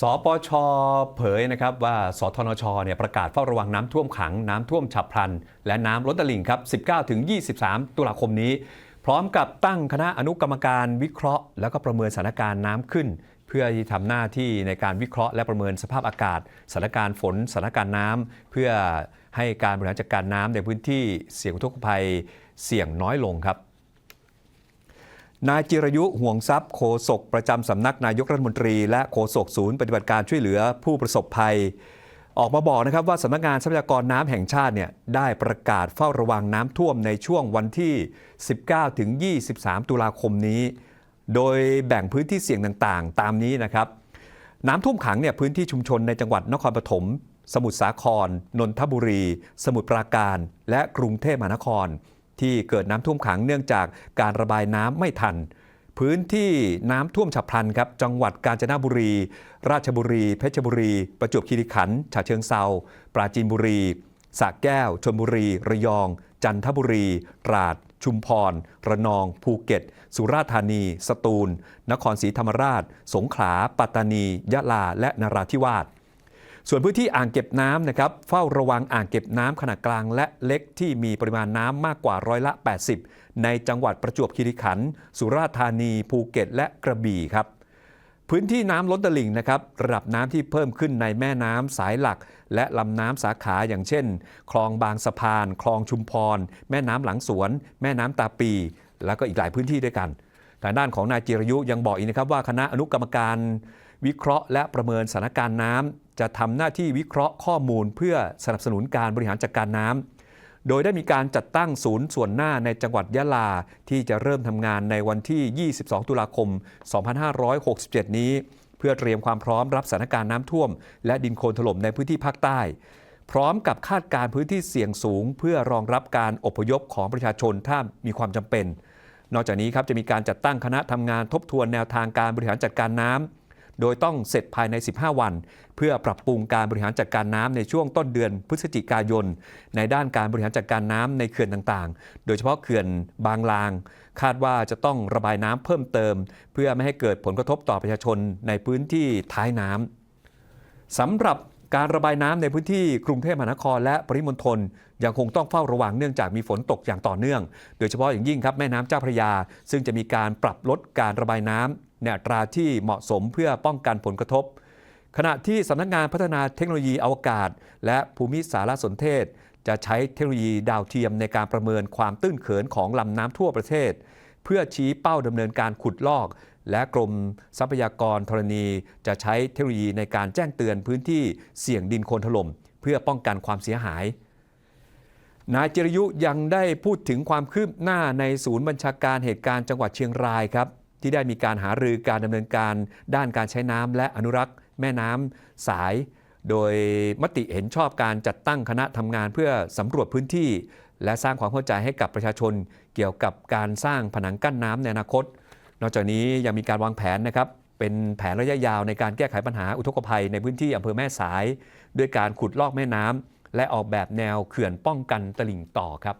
สปชเผยนะครับว่าสทนชเนี่ยประกาศเฝ้าระวังน้ำท่วมขัง น้ำท่วมฉับพลัน และน้ำล้นตลิ่งครับ 19-23 ตุลาคมนี้ พร้อมกับตั้งคณะอนุกรรมการวิเคราะห์ แล้วก็ประเมินสถานการณ์น้ำขึ้น เพื่อที่ทำหน้าที่ในการวิเคราะห์และประเมินสภาพอากาศสถานการณ์ฝนสถานการณ์น้ำเพื่อให้การบริหารจัดการน้ำในพื้นที่เสี่ยงอุกภัยเสี่ยงน้อยลงครับ นายจิรยุห่วงทรัพย์โฆษกประจำสำนักนายกรัฐมนตรี และโฆษกศูนย์ปฏิบัติการช่วยเหลือผู้ประสบภัย ออกมาบอกนะครับว่าสำนักงานทรัพยากรน้ำแห่งชาติเนี่ยได้ประกาศเฝ้าระวังน้ำท่วมในช่วงวันที่ 19 ถึง 23 ตุลาคมนี้ โดยแบ่งพื้นที่เสี่ยงต่างๆ ตามนี้นะครับ น้ำท่วมขังเนี่ยพื้นที่ชุมชนในจังหวัดนครปฐมสมุทรสาคร นนทบุรี สมุทรปราการ และกรุงเทพมหานคร ที่เกิดน้ำท่วมขังเนื่องจากการระบายน้ำไม่ทัน พื้นที่น้ำท่วมฉับพลันครับจังหวัดกาญจนบุรี ราชบุรี เพชรบุรี ประจวบคีรีขันธ์ฉะเชิงเซาปราจีนบุรีสระแก้วชลบุรี ระยอง จันทบุรี ตราด ชุมพร ระนอง ภูเก็ต สุราษฎร์ธานี สตูล นครศรีธรรมราช สงขลา ปัตตานี ยะลา และนราธิวาส ส่วนพื้นที่อ่างเก็บน้ำนะครับเฝ้าระวังอ่างเก็บน้ำขนาดกลางและเล็กที่มีปริมาณน้ำมากกว่าร้อยละ 80 ในจังหวัดประจวบคีรีขันธ์สุราษฎร์ธานีภูเก็ต และกระบี่ครับพื้นที่น้ำล้นตลิ่งนะครับระดับน้ำที่เพิ่มขึ้นในแม่น้ำสายหลัก และลำน้ำสาขาอย่างเช่น คลองบางสะพาน คลองชุมพร แม่น้ำหลังสวน แม่น้ำตาปี แล้วก็อีกหลายพื้นที่ด้วยกันทางด้านของนายจิรยุยังบอกอีกนะครับว่าคณะอนุกรรมการ วิเคราะห์และประเมินสถานการณ์น้ำจะทำหน้าที่วิเคราะห์ข้อมูลเพื่อสนับสนุนการบริหารจัดการน้ำโดยได้มีการจัดตั้งศูนย์ส่วนหน้าในจังหวัดยะลา ที่จะเริ่มทำงานในวันที่ 22 ตุลาคม 2567 นี้ เพื่อเตรียมความพร้อมรับสถานการณ์น้ำท่วม และดินโคลนถล่มในพื้นที่ภาคใต้พร้อมกับคาดการพื้นที่เสี่ยงสูง เพื่อรองรับการอพยพของประชาชนถ้ามีความจำเป็น นอกจากนี้ครับจะมีการจัดตั้งคณะทำงานทบทวนแนวทางการบริหารจัดการน้ำ โดยต้องเสร็จภายใน 15 วัน เพื่อปรับปรุงการบริหารจัดการน้ำในช่วงต้นเดือนพฤศจิกายน ในด้านการบริหารจัดการน้ำในเขื่อนต่างๆ โดยเฉพาะเขื่อนบางลาง คาดว่าจะต้องระบายน้ำเพิ่มเติม เพื่อไม่ให้เกิดผลกระทบต่อประชาชนในพื้นที่ท้ายน้ำสำหรับ การระบายน้ำในพื้นที่กรุงเทพมหานครและปริมณฑลยังคงต้องเฝ้าระวังเนื่องจากมีฝนตกอย่างต่อเนื่อง โดยเฉพาะอย่างยิ่งครับแม่น้ำเจ้าพระยา ซึ่งจะมีการปรับลดการระบายน้ำในอัตราที่เหมาะสมเพื่อป้องกันผลกระทบ ขณะที่สำนักงานพัฒนาเทคโนโลยีอวกาศ และภูมิสารสนเทศ จะใช้เทคโนโลยีดาวเทียมในการประเมินความตื้นเขินของลำน้ำทั่วประเทศ เพื่อชี้เป้าดำเนินการขุดลอก และกรมทรัพยากรธรณีจะใช้เทคโนโลยีในการแจ้งเตือนพื้นที่เสี่ยงดินโคลนถล่ม เพื่อป้องกันความเสียหาย นายจิรยุยังได้พูดถึงความคืบหน้าในศูนย์บัญชาการเหตุการณ์จังหวัดเชียงรายครับ ที่ได้มีการหารือการดำเนินการด้านการใช้น้ำและอนุรักษ์ แม่น้ำสาย โดยมติเห็นชอบการจัดตั้งคณะทำงานเพื่อสำรวจพื้นที่ และสร้างความเข้าใจให้กับประชาชน เกี่ยวกับการสร้างผนังกั้นน้ำในอนาคต นอกจากนี้ยังมีการวางแผนนะครับเป็นแผนระยะยาวในการแก้ไขปัญหาอุทกภัยในพื้นที่อำเภอแม่สาย ด้วยการขุดลอกแม่น้ำและออกแบบแนวเขื่อนป้องกันตลิ่งต่อครับ